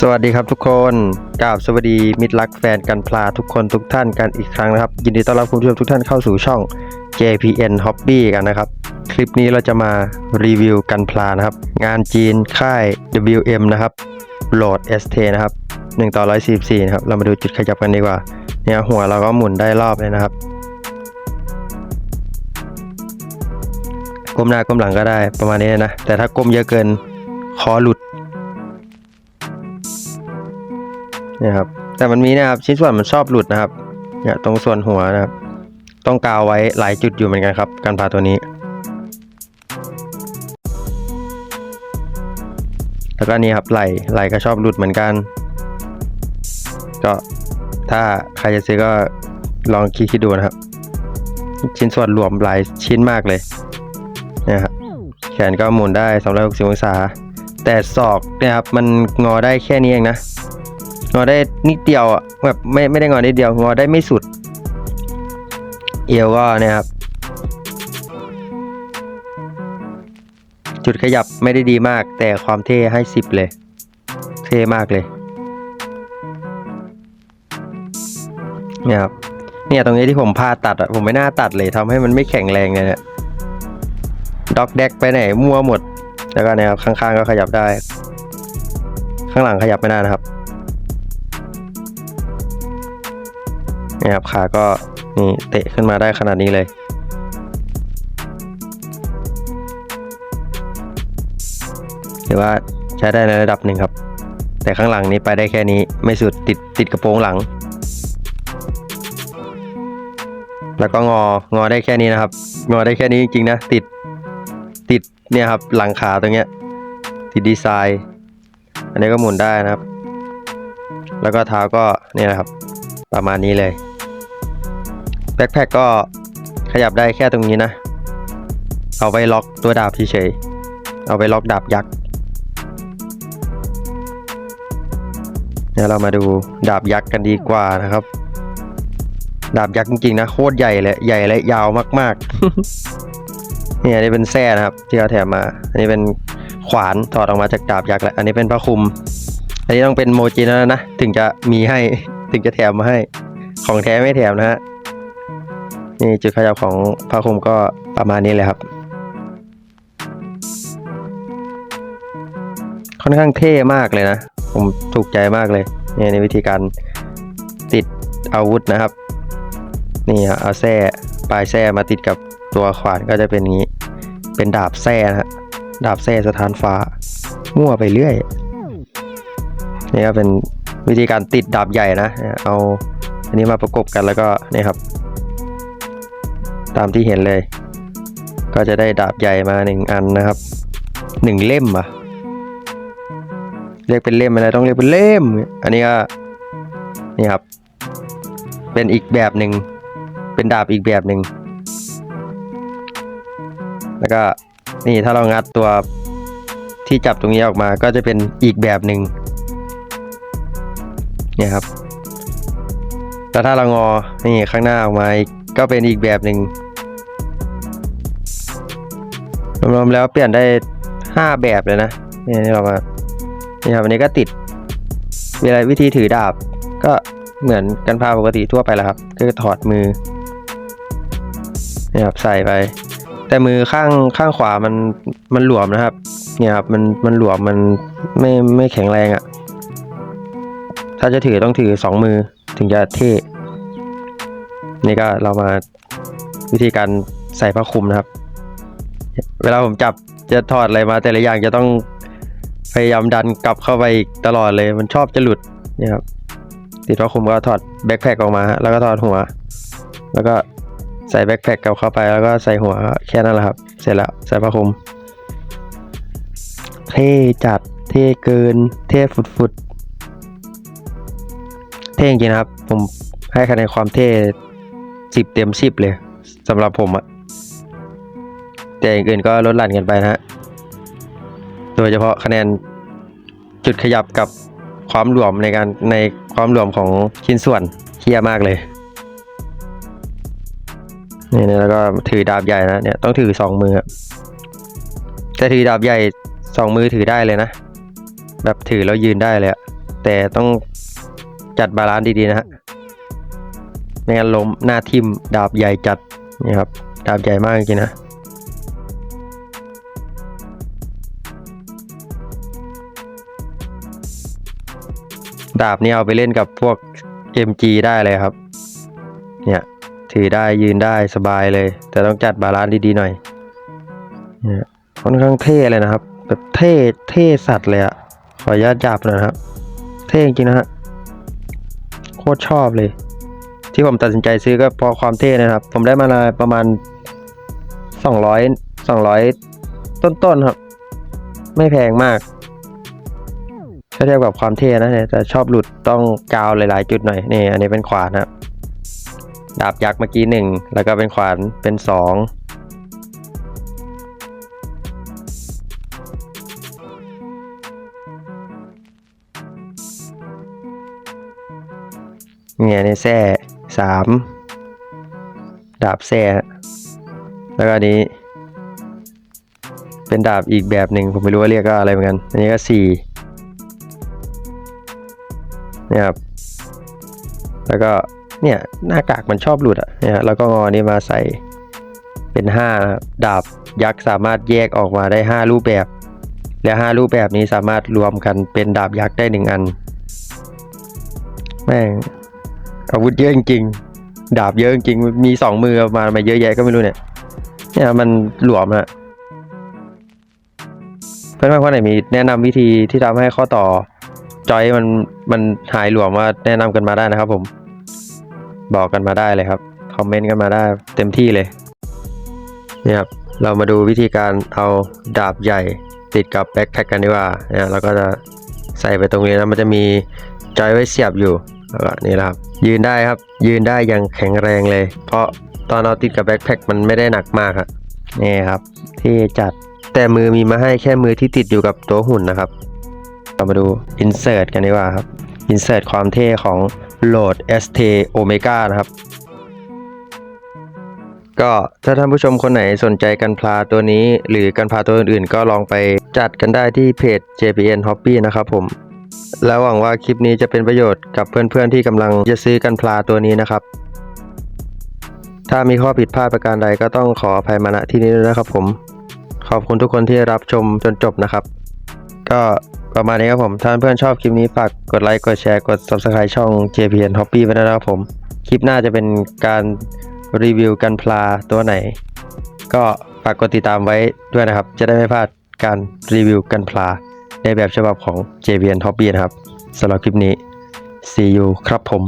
สวัสดีครับทุกคนกราบสวัสดีมิตรรักแฟนกันพลาทุกคนทุกท่านกันอีกครั้งนะครับ ยินดีต้อนรับคุณผู้ชมทุกท่านเข้าสู่ช่อง JPN Hobby กันนะครับ คลิปนี้เราจะมารีวิวกันพลานะครับ งานจีนค่าย WM นะครับโหลด ST นะครับ1ต่อ144นะครับ เรามาดูจุดขยับกันดีกว่า เนี่ยหัวเราก็หมุนได้รอบเลยนะครับก้มหน้าก้มหลังก็ได้ประมาณนี้นะ แต่ถ้าก้มเยอะเกินคอหลุด เนี่ยครับ แต่มันมีนะครับชิ้นส่วนมันชอบหลุดนะครับ เนี่ยตรงส่วนหัวนะครับ ต้องกาวไว้หลายจุดอยู่เหมือนกันครับ การผ่าตัวนี้ แล้วก็นี่ครับไหลไหลก็ชอบหลุดเหมือนกัน ก็ถ้าใครจะซื้อก็ลองคิดคิดดูนะครับ ชิ้นส่วนรวมหลายชิ้นมากเลยเนี่ยครับแขนก็หมุนได้360องศา แต่ศอกเนี่ยครับมันงอได้แค่นี้เองนะ งอได้นิดเดียวอะแบบไม่ไม่ได้งอนิดเดียวงอได้ไม่สุด เอวก็เนี่ยครับ จุดขยับไม่ได้ดีมาก แต่ความเท่ให้สิบเลย เท่มากเลยเนี่ยครับเนี่ยตรงนี้ที่ผมพาตัดอะผมไม่น่าตัดเลยทำให้มันไม่แข็งแรงเลยเนี่ยด็อกแดกไปไหนมั่วหมด แล้วก็เนี่ยครับข้างๆก็ขยับได้ ข้างหลังขยับไม่ได้นะครับ นี่ครับขาก็นี่เตะขึ้นมาได้ขนาดนี้เลยถือว่าใช้ได้ในระดับหนึ่งครับ แต่ข้างหลังนี้ไปได้แค่นี้ไม่สุดติดติดกระโปรงหลัง แล้วก็งองอได้แค่นี้นะครับ งอได้แค่นี้จริงๆนะ ติดติดเนี่ยครับหลังขาตรงเนี้ยติดดีไซน์ อันนี้ก็หมุนได้นะครับ แล้วก็เท้าก็เนี่ยนะครับ ประมาณนี้เลย แบ็คแพคก็ขยับได้แค่ตรงนี้นะ เอาไว้ล็อกตัวดาบเฉยๆเอาไว้ล็อกดาบยักษ์เดี๋ยวเรามาดูดาบยักษ์กันดีกว่านะครับ ดาบยักษ์จริงๆนะโคตรใหญ่เลยใหญ่และยาวมากๆเนี่ยอันนี้เป็นแส้นะครับ ที่เขาแถมมา อันนี้เป็นขวานถอดออกมาจากดาบยักษ์แล้วอันนี้เป็นพระคุม อันนี้ต้องเป็นโมจิแล้วนะ ถึงจะมีให้ถึงจะแถมมาให้ ของแท้ไม่แถมนะฮะ นี่จุดขยับของผ้าคลุมก็ประมาณนี้เลยครับ ค่อนข้างเท่มากเลยนะ ผมถูกใจมากเลยนี่ในวิธีการติดอาวุธนะครับ นี่เอาแส้ปลายแส้มาติดกับตัวขวานก็จะเป็นอย่างนี้ เป็นดาบแส้นะฮะดาบแส้สถานฟ้า มั่วไปเรื่อยนี่ก็เป็นวิธีการติดดาบใหญ่นะ เอาอันนี้มาประกบกันแล้วก็นี่ครับ ตามที่เห็นเลย ก็จะได้ดาบใหญ่มาหนึ่งอันนะครับหนึ่งเล่มอะเรียกเป็นเล่มอะไรต้องเรียกเป็นเล่ม อันนี้ก็นี่ครับ เป็นอีกแบบหนึ่งเป็นดาบอีกแบบหนึ่งแล้วก็นี่ถ้าเรางัดตัวที่จับตรงนี้ออกมาก็จะเป็นอีกแบบหนึ่งเนี่ยครับแล้วถ้าเรางอนี่ข้างหน้าออกมาก็เป็นอีกแบบหนึ่ง รวมๆแล้วเปลี่ยนได้ห้าแบบเลยนะนี่เรามานี่ครับอันนี้ก็ติดเวลาวิธีถือดาบ ก็เหมือนกันพาปกติทั่วไปแหละครับ ก็ถอดมือนี่ครับใส่ไป แต่มือข้างข้างขวามันมันหลวมนะครับ เนี่ยครับมันมันหลวมมันไม่ไม่แข็งแรงอะ่ะ ถ้าจะถือต้องถือสองมือถึงจะเท่นี่ก็เรามาวิธีการใส่ผ้าคลุมนะครับ เวลาผมจับจะถอดอะไรมาแต่ละอย่างจะต้องพยายามดันกลับเข้าไปตลอดเลย มันชอบจะหลุดนี่ครับติดผ้าคุมก็ถอดแบ็คแพคออกมาฮะแล้วก็ถอดหัว แล้วก็ใส่แบ็คแพคกลับเข้าไปแล้วก็ใส่หัวแค่นั้นแหละครับ เสร็จแล้วใส่ผ้าคลุม เท่จัดเท่เกิน เท่ฟุดๆเท่จริงนะครับ ผมให้คะแนนความเท่สิบเต็มสิบเลยสำหรับผมอะ แต่อย่างอื่นก็ลดหลั่นกันไปนะฮะโดยเฉพาะคะแนนจุดขยับกับความหลวมในการในความหลวมของชิ้นส่วนเคียมากเลยนี่นะแล้วก็ถือดาบใหญ่นะเนี่ยต้องถือสองมืออะแต่ถือดาบใหญ่สองมือถือได้เลยนะ แบบถือแล้วยืนได้เลยแต่ต้องจัดบาลานซ์ดีๆนะฮะไม่งั้นล้มหน้าทิ่มดาบใหญ่จัดนี่ครับดาบใหญ่มากจริงนะ ดาบนี่เอาไปเล่นกับพวก MG ได้เลยครับ เนี่ยถือได้ยืนได้สบายเลย แต่ต้องจัดบาลานซ์ดีๆหน่อยเนี่ยค่อนข้างเท่เลยนะครับ แบบเท่เท่สัตว์เลยอะขออนุญาตจับหน่อยนะครับ เท่จริงนะฮะโคตรชอบเลย ที่ผมตัดสินใจซื้อก็เพราะความเท่นะครับ ผมได้มาประมาณสองร้อยสองร้อยต้นๆครับ ไม่แพงมาก ถ้าเทียบกับความเท่นะเนี่ยแต่ชอบหลุดต้องกาวหลาย ๆ จุดหน่อยนี่อันนี้เป็นขวานนะครับดาบยักษ์เมื่อกี้หนึ่งแล้วก็เป็นขวานเป็นสองเนี่ยในแส้สามดาบแส้ฮะแล้วก็นี้ เป็นดาบอีกแบบหนึ่งผมไม่รู้ว่าเรียกก็อะไรเหมือนกัน อันนี้ก็สี่ นี่ยครับ แล้วก็เนี่ยหน้ากากมันชอบหลุดอะนี่ยแล้วก็งอนี้มาใส่เป็นห้านะครับดาบยักษ์สามารถแยกออกมาได้ห้ารูปแบบ และห้ารูปแบบนี้สามารถรวมกันเป็นดาบยักษ์ได้หนึ่งอัน แม่งอาวุธเยอะจริงๆ ดาบเยอะจริงมีสองมือมามาเยอะแยะก็ไม่รู้เนี่ย เนี่ยมันหลวมอะเพื่อนๆคนไหนมีแนะนำวิธีที่ทำให้ข้อต่อ จอยมันมันหายหลวมว่าแนะนำกันมาได้นะครับผม บอกกันมาได้เลยครับ คอมเมนต์กันมาได้เต็มที่เลยเนี่ยครับเรามาดูวิธีการเอาดาบใหญ่ติดกับแบ็คแพ็คกันดีกว่าเนี่ยเราก็จะใส่ไปตรงนี้นะมันจะมีจอยไว้เสียบอยู่แล้วก็นี่แหละครับ ยืนได้ครับ ยืนได้อย่างแข็งแรงเลย เพราะตอนเอาติดกับแบ็คแพ็คมันไม่ได้หนักมากครับนี่ครับที่จัดแต่มือมีมาให้แค่มือที่ติดอยู่กับตัวหุ่นนะครับ เรามาดู insert กันดีกว่าครับ insert ความเท่ของ Load ST Omega นะครับ ก็ถ้าท่านผู้ชมคนไหนสนใจกันพลาตัวนี้ หรือกันพลาตัวอื่นๆ ก็ลองไปจัดกันได้ที่เพจ JPN Hobby นะครับผม แล้วหวังว่าคลิปนี้จะเป็นประโยชน์กับเพื่อนๆที่กำลังจะซื้อกันพลาตัวนี้นะครับ ถ้ามีข้อผิดพลาดประการใดก็ต้องขออภัยมาณที่นี้ด้วยนะครับผม ขอบคุณทุกคนที่รับชมจนจบนะครับ ก็ ประมาณนี้ครับผม ถ้าเพื่อนๆชอบคลิปนี้ฝากกดไลค์กดแชร์กด Subscribe ช่อง JPN Hobby ไว้ด้วยนะครับผม คลิปหน้าจะเป็นการรีวิวกันพลาตัวไหน ก็ฝากกดติดตามไว้ด้วยนะครับ จะได้ไม่พลาดการรีวิวกันพลาในแบบฉบับของ JPN Hobby นะครับสำหรับคลิปนี้ see you ครับผม